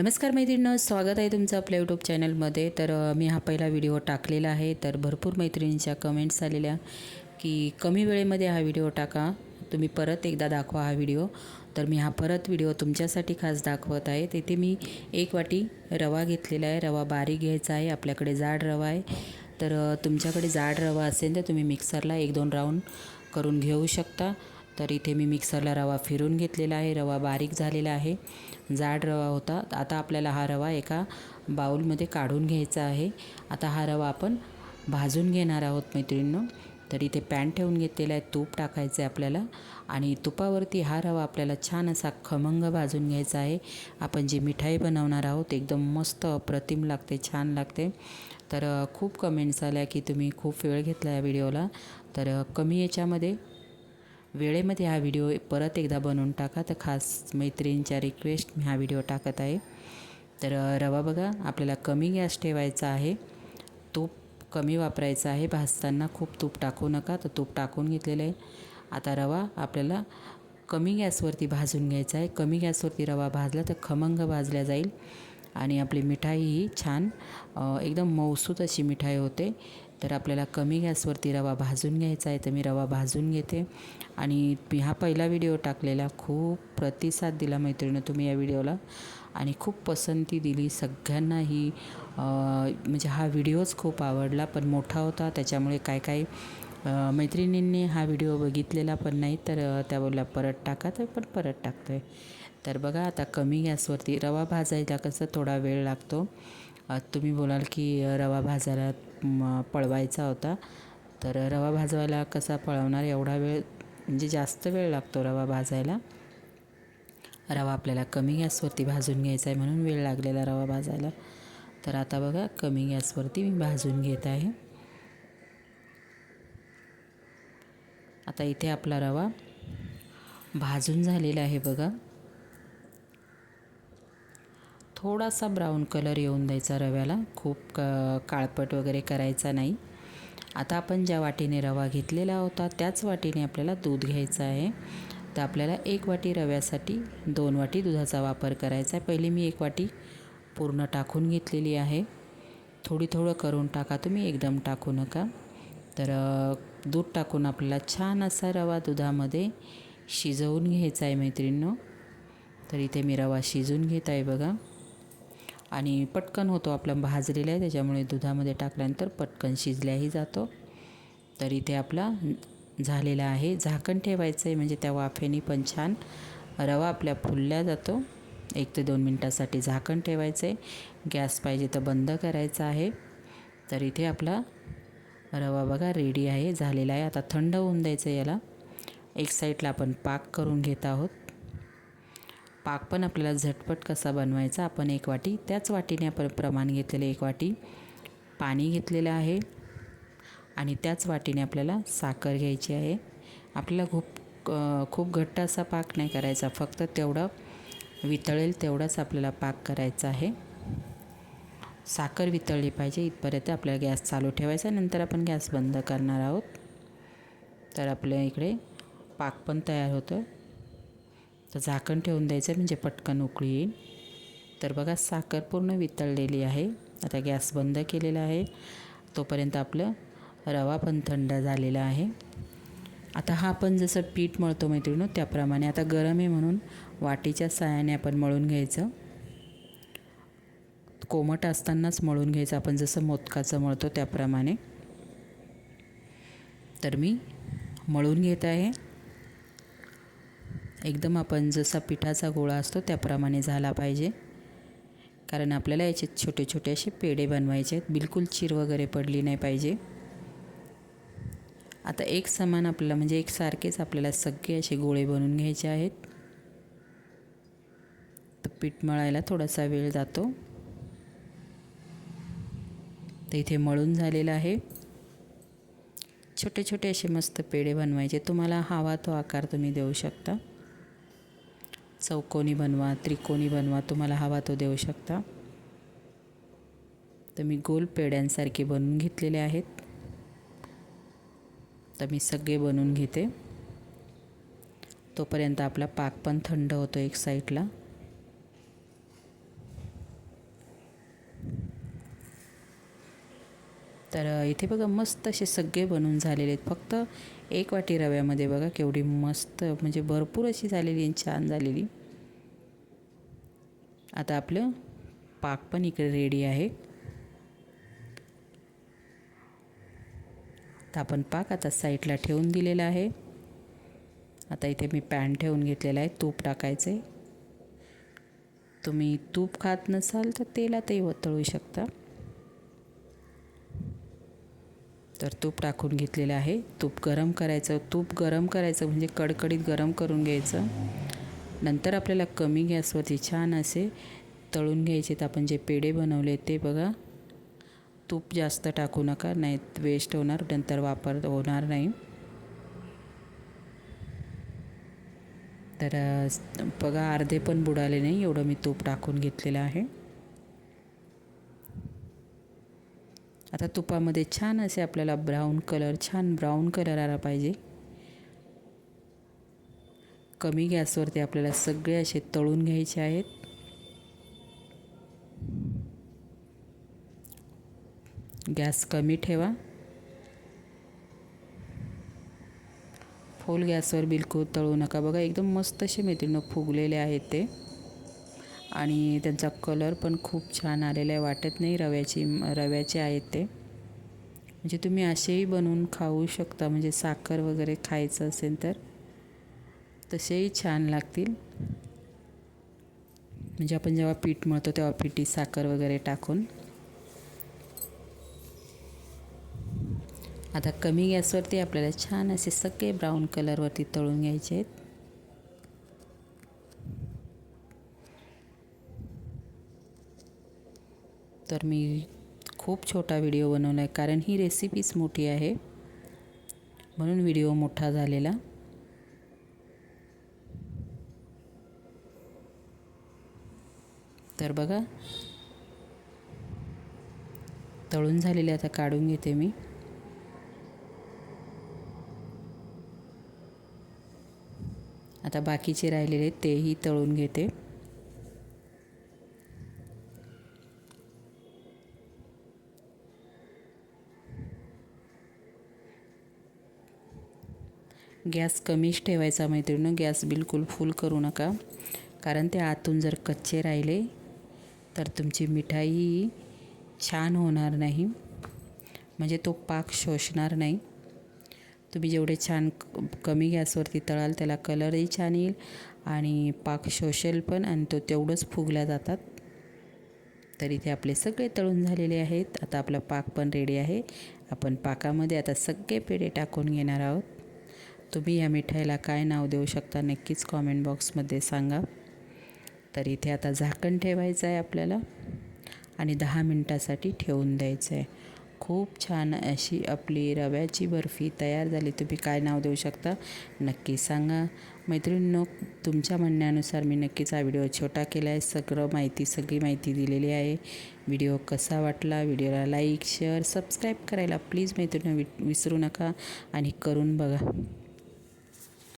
नमस्कार मैत्रिणींनो स्वागत आहे तुमचं आपल्या यूट्यूब चॅनलमध्ये तर मी हा पहिला व्हिडिओ टाकलेला आहे. तर भरपूर मैत्रिणींच्या कमेंट्स आलेल्या की कमी वेळेमध्ये हा व्हिडिओ टाका. तुम्ही परत एकदा दाखवा हा व्हिडिओ. तर मी हा परत व्हिडिओ तुमच्यासाठी खास दाखवत आहे. तिथे मी एक वाटी रवा घेतलेला आहे. रवा बारीक घ्यायचा आहे. आपल्याकडे जाड रवा आहे. तर तुमच्याकडे जाड रवा असेल तर तुम्ही मिक्सरला एक दोन राऊंड करून घेऊ शकता. तर इथे मी मिक्सरला रवा फिरून घेतलेला आहे. रवा बारीक झालेला आहे. जाड रवा होता. आता आपल्याला हा रवा एका बाऊलमध्ये काढून घ्यायचा आहे. आता हा रवा आपण भाजून घेणार आहोत मैत्रिणींनो. तर इथे पॅन ठेवून घेतलेला आहे. तूप टाकायचं आहे आपल्याला. आणि तुपावरती हा रवा आपल्याला छान असा खमंग भाजून घ्यायचा आहे. आपण जी मिठाई बनवणार आहोत एकदम मस्त अप्रतिम लागते छान लागते. तर खूप कमेंट्स आल्या की तुम्ही खूप वेळ घेतला या व्हिडिओला. तर कमी याच्यामध्ये वेळेमध्ये हा व्हिडिओ परत एकदा बनवून टाका. तर खास मैत्रिणींच्या रिक्वेस्ट मी हा व्हिडिओ टाकत आहे. तर रवा बघा आपल्याला कमी गॅस ठेवायचा आहे. तूप कमी वापरायचं आहे. भाजताना खूप तूप टाकू नका. तर तूप टाकून घेतलेलं आहे. आता रवा आपल्याला कमी गॅसवरती भाजून घ्यायचा आहे. कमी गॅसवरती रवा भाजला तर खमंग भाजल्या जाईल. आणि आपली मिठाई ही छान एकदम मऊसूत अशी मिठाई होते. तर आपल्याला कमी गॅसवरती रवा भाजून घ्यायचा आहे तर मी रवा भाजून घेते. आणि मी हा पहिला व्हिडिओ टाकलेला खूप प्रतिसाद दिला मैत्रिणी तुम्ही या व्हिडिओला. आणि खूप पसंती दिली सगळ्यांनाही. म्हणजे हा व्हिडिओच खूप आवडला पण मोठा होता त्याच्यामुळे काय काय मैत्रिणींनी हा व्हिडिओ बघितलेला पण नाही तर त्या बोलल्या परत टाका तर पण परत टाकतो आहे तर बघा आता कमी गॅसवरती रवा भाजायला कसं थोडा वेळ लागतो. तुम्ही बोलाल की रवा भाजायला पळवायचा होता. तर रवा भाजवायला कसा पळवणार एवढा वेळ म्हणजे जास्त वेळ लागतो रवा भाजायला. रवा आपल्याला कमी गॅसवरती भाजून घ्यायचा आहे म्हणून वेळ लागलेला रवा भाजायला. तर आता बघा कमी गॅसवरती मी भाजून घेत आहे. आता इथे आपला रवा भाजून झालेला आहे बघा. थोडासा ब्राऊन कलर येऊन द्यायचा रव्याला. खूप क काळपट वगैरे करायचा नाही. आता आपण ज्या वाटीने रवा घेतलेला होता त्याच वाटीने आपल्याला दूध घ्यायचं आहे. तर आपल्याला एक वाटी रव्यासाठी दोन वाटी दुधाचा वापर करायचा आहे. पहिली मी एक वाटी पूर्ण टाकून घेतलेली आहे. थोडी थोडं करून टाका तुम्ही एकदम टाकू नका. तर दूध टाकून आपल्याला छान असा रवा दुधामध्ये शिजवून घ्यायचा आहे मैत्रिणींनो. तर इथे मी रवा शिजून घेत आहे बघा. आणि पटकन होतो आपला भाजलेला आहे त्याच्यामुळे दुधामध्ये टाकल्यानंतर पटकन शिजल्याही जातो. तर इथे आपला झालेला आहे. झाकण ठेवायचं आहे म्हणजे त्या वाफेने पण छान रवा आपल्या फुलल्या जातो. एक ते दोन मिनटासाठी झाकण ठेवायचं आहे. गॅस पाहिजे तर बंद करायचा आहे. तर इथे आपला रवा बघा रेडी आहे झालेला आहे. आता थंड होऊन द्यायचं याला. एक साईडला आपण पाक करून घेत आहोत. पाक पण आपल्याला झटपट कसा बनवायचा आपण एक वाटी त्याच वाटीने आपण प्रमाण घेतलेलं एक वाटी पाणी घेतलेलं आहे. आणि त्याच वाटीने आपल्याला साखर घ्यायची आहे. आपल्याला खूप खूप घट्ट असा पाक नाही करायचा. फक्त तेवढं वितळेल तेवढाच आपल्याला पाक करायचा आहे. साखर वितळली पाहिजे इथपर्यंत आपल्याला गॅस चालू ठेवायचा. नंतर आपण गॅस बंद करणार आहोत. तर आपल्या इकडे पाक पण तयार होतं तर झाकण ठेवून द्यायचं म्हणजे पटकन उकळी. येईल तर बघा साखर पूर्ण वितळलेली आहे. आता गॅस बंद केलेला आहे. तोपर्यंत आपलं रवा पण थंड झालेला आहे. आता हा आपण जसं पीठ मळतो मैत्रिणीनो त्याप्रमाणे आता गरम आहे म्हणून वाटीच्या साहाय्याने आपण मळून घ्यायचं. कोमट असतानाच मळून घ्यायचं आपण जसं मोदकाचं मळतो त्याप्रमाणे. तर मी मळून घेत आहे. एकदम आपण जसा पिठाचा गोळा असतो त्याप्रमाणे झाला पाहिजे. कारण आपल्याला याचे छोटे छोटे असे पेढे बनवायचे आहेत. बिलकुल चीर वगैरे पडली नाही पाहिजे. आता एक समान आपल्याला म्हणजे एकसारखेच आपल्याला सगळे असे गोळे बनवून घ्यायचे आहेत. तर पीठ मळायला थोडासा वेळ जातो. तर इथे मळून झालेलं आहे. छोटे छोटे असे मस्त पेढे बनवायचे. तुम्हाला हवा तो आकार तुम्ही देऊ शकता. चौकोनी बनवा त्रिकोनी बनवा तुम्हाला हवा तो देऊ शकता. तर मी गोल पेड्यांसारखे बनवून घेतलेले आहेत. तर मी सगळे बनवून घेते. तोपर्यंत आपला पाक पण थंड होतो एक साईडला. तर इथे बघा मस्त असे सगळे बनवून झालेले आहेत. फक्त एक वाटी रव्यामध्ये बघा केवढी मस्त म्हणजे भरपूर अशी झालेली छान झालेली. आता आपलं पाक पण इकडे रेडी आहे. आता आपण पाक आता साईडला ठेवून दिलेला आहे. आता इथे मी पॅन ठेवून घेतलेला आहे तूप टाकायचं. आहे तुम्ही तूप खात नसाल तर तेलातही वतळू शकता. तर तूप टाकून घेतलेलं आहे. तूप गरम करायचं तूप गरम करायचं म्हणजे कडकडीत गरम करून घ्यायचं. नंतर आपल्याला कमी गॅसवरती छान असे तळून घ्यायचे तर आपण जे पेढे बनवले ते बघा. तूप जास्त टाकू नका नाही वेस्ट होणार नंतर वापर होणार नाही. तर बघा अर्धे पण बुडाले नाही एवढं मी तूप टाकून घेतलेलं आहे. आता तुपामध्ये छान असे आपल्याला ब्राऊन कलर छान ब्राऊन कलर आला पाहिजे. कमी गॅसवरती आपल्याला सगळे असे तळून घ्यायचे आहेत. गॅस कमी ठेवा. फुल गॅसवर बिलकुल तळू नका. बघा एकदम मस्त असे मेथीनं फुगलेले आहेत ते. आणि त्यांचा कलर पण खूप छान आलेला आहे. वाटत नाही रव्याची रव्याचे आहेत ते. म्हणजे तुम्ही असेही बनवून खाऊ शकता. म्हणजे साखर वगैरे खायचं असेल तर. तसेही छान लागतील. म्हणजे आपण जेव्हा पीठ मळतो तेव्हा पिठी साखर वगैरे टाकून. आता कमी गॅसवरती आपल्याला छान असे सगळे ब्राऊन कलरवरती तळून घ्यायचे आहेत. तर मी खूप छोटा व्हिडिओ बनवला आहे कारण ही रेसिपीच मोठी आहे. म्हणून व्हिडिओ मोठा झालेला. तर बघा. तळून झालेले आता काढून घेते मी. आता बाकीचे राहिलेले तेही तळून घेते. गॅस कमीच ठेवायचा मैत्रिणी गॅस बिलकुल फुल करू नका. कारण ते आतून जर कच्चे राहिले तर तुमची मिठाई छान होणार नाही. म्हणजे तो पाक शोषणार नाही. तुम्ही जेवढे छान कमी गॅसवरती तळाल त्याला कलरही छान येईल आणि पाक शोषेल पण आणि तो तेवढंच फुगल्या जातात. तर इथे आपले सगळे तळून झालेले आहेत. आता आपला पाक पण रेडी आहे. आपण पाकामध्ये आता सगळे पेढे टाकून घेणार आहोत. तुम्ही या मिठाईला काय नाव देऊ शकता नक्कीच कॉमेंट बॉक्समध्ये सांगा. तर इथे आता झाकण ठेवायचं आहे आपल्याला आणि दहा मिनटासाठी ठेवून द्यायचं आहे. खूप छान अशी आपली रव्याची बर्फी तयार झाली. तुम्ही काय नाव देऊ शकता? नक्की सांगा. मैत्रिणींनो तुमच्या म्हणण्यानुसार मी नक्कीच हा व्हिडिओ छोटा केला आहे. सगळं माहिती सगळी माहिती दिलेली आहे. व्हिडिओ कसा वाटला? व्हिडिओला लाईक शेअर सबस्क्राईब करायला प्लीज मैत्रिणी विसरू नका आणि करून बघा.